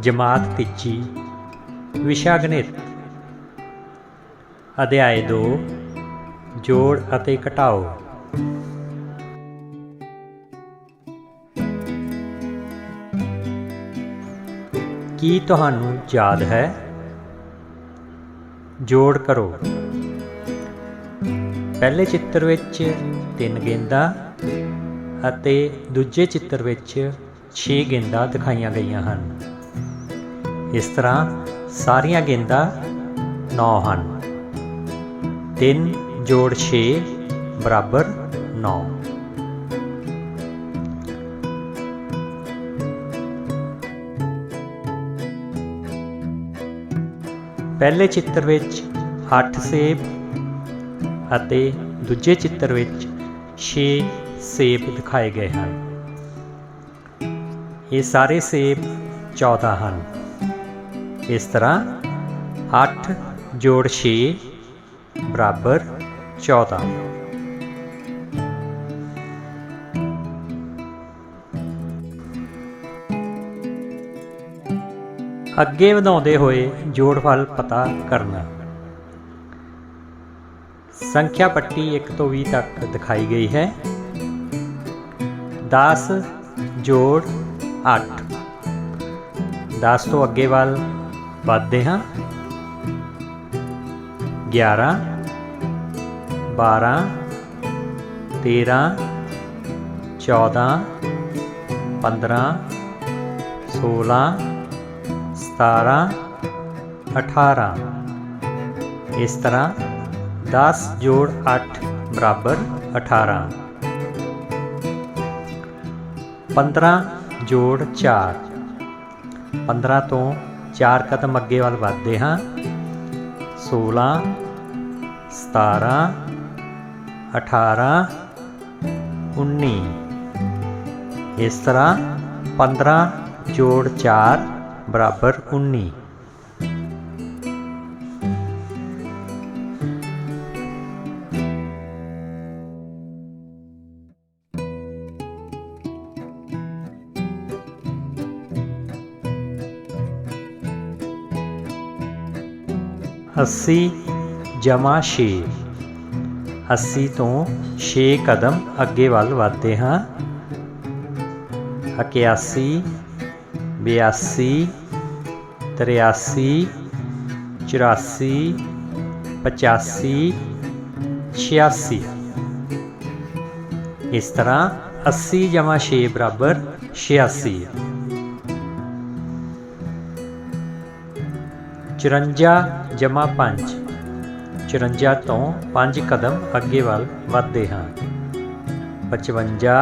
ਜਮਾਤ ਤੀਜੀ ਵਿਸ਼ਾ ਗਣਿਤ। ਅਧਿਆਇ 2 ਜੋੜ ਅਤੇ ਘਟਾਓ। ਕੀ ਤੁਹਾਨੂੰ ਯਾਦ ਹੈ? ਜੋੜ ਕਰੋ। ਪਹਿਲੇ ਚਿੱਤਰ ਵਿੱਚ ਤਿੰਨ ਗੇਂਦਾਂ ਅਤੇ ਦੂਜੇ ਚਿੱਤਰ ਵਿੱਚ 6 ਗੇਂਦਾਂ ਦਿਖਾਈਆਂ ਗਈਆਂ ਹਨ। ਇਸ ਤਰ੍ਹਾਂ ਸਾਰੀਆਂ ਗੇਂਦਾਂ 9 ਹਨ। 3 ਜੋੜ 6 ਬਰਾਬਰ 9 ਪਹਿਲੇ ਚਿੱਤਰ ਵਿੱਚ 8 ਸੇਬ ਅਤੇ ਦੂਜੇ ਚਿੱਤਰ ਵਿੱਚ 6 ਸੇਬ ਦਿਖਾਏ ਗਏ ਹਨ। ਇਹ ਸਾਰੇ ਸੇਬ 14 ਹਨ। ਇਸ ਤਰ੍ਹਾਂ 8 ਜੋੜ 6 ਬਰਾਬਰ 14 ਅੱਗੇ ਵਧਾਉਂਦੇ ਹੋਏ ਜੋੜਫਲ ਪਤਾ ਕਰਨਾ। ਸੰਖਿਆ ਪੱਟੀ 1 ਤੋਂ 20 ਤੱਕ ਦਿਖਾਈ ਗਈ ਹੈ। 10 ਜੋੜ 8 10 ਤੋਂ ਅੱਗੇ ਵੱਲ ਵਧਦੇ ਹਾਂ 11 12 13 14 15 16 17 18 ਇਸ ਤਰ੍ਹਾਂ 10 ਜੋੜ 8 ਬਰਾਬਰ 18 15 ਜੋੜ 4 15 ਤੋਂ ਚਾਰ ਕਦਮ ਅੱਗੇ ਵੱਲ ਵਧਦੇ ਹਾਂ। 16 17 18 19 ਇਸ ਤਰ੍ਹਾਂ 15 ਜੋੜ 4 ਬਰਾਬਰ 19 80 ਜਮਾ 6 80 ਤੋਂ 6 ਕਦਮ ਅੱਗੇ ਵੱਲ ਵਧਦੇ ਹਾਂ 81 ਬਿਆਸੀ ਤਰਿਆਸੀ ਚੁਰਾਸੀ ਪਚਾਸੀ ਛਿਆਸੀ ਇਸ ਤਰ੍ਹਾਂ 80 ਜਮਾ 6 ਬਰਾਬਰ 86 54 ਜਮਾ 5 54 ਤੋਂ 5 ਕਦਮ ਅੱਗੇ ਵੱਲ ਵਧਦੇ ਹਾਂ। 55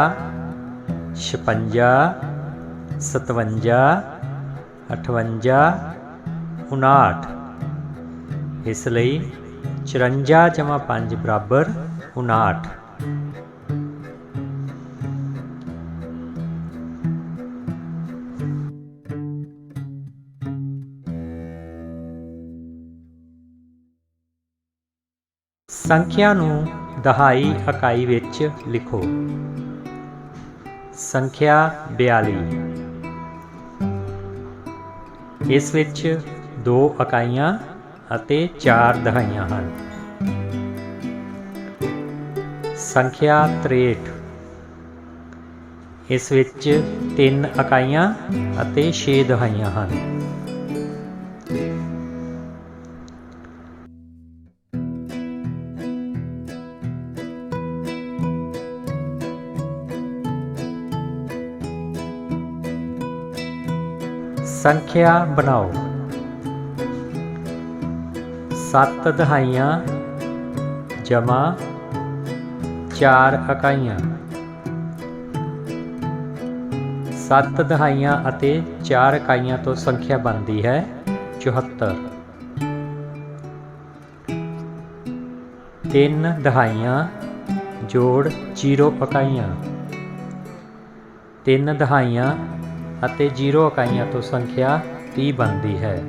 56 57 58 59 ਇਸ ਲਈ 54 ਜਮਾ 5 ਬਰਾਬਰ 59 ਸੰਖਿਆ ਨੂੰ ਦਹਾਈ ਇਕਾਈ ਵਿੱਚ ਲਿਖੋ। ਸੰਖਿਆ 42 ਇਸ ਵਿੱਚ ਦੋ ਇਕਾਈਆਂ ਅਤੇ ਚਾਰ ਦਹਾਈਆਂ ਹਨ। ਸੰਖਿਆ 63 ਇਸ ਵਿੱਚ ਤਿੰਨ ਇਕਾਈਆਂ ਅਤੇ 6 ਦਹਾਈਆਂ ਹਨ। ਸੰਖਿਆ ਬਣਾਓ। ਸੱਤ ਦਹਾਈਆਂ ਜਮਾ ਚਾਰ ਇਕਾਈਆਂ। ਸੱਤ ਦਹਾਈਆਂ ਅਤੇ ਚਾਰ ਇਕਾਈਆਂ ਤੋਂ ਸੰਖਿਆ ਬਣਦੀ ਹੈ 74 ਤਿੰਨ ਦਹਾਈਆਂ, ਜੋੜ 0 ਇਕਾਈਆਂ। ਤਿੰਨ ਦਹਾਈਆਂ ਅਤੇ 0 ਇਕਾਈਆਂ ਤੋਂ ਸੰਖਿਆ 30 ਬਣਦੀ ਹੈ।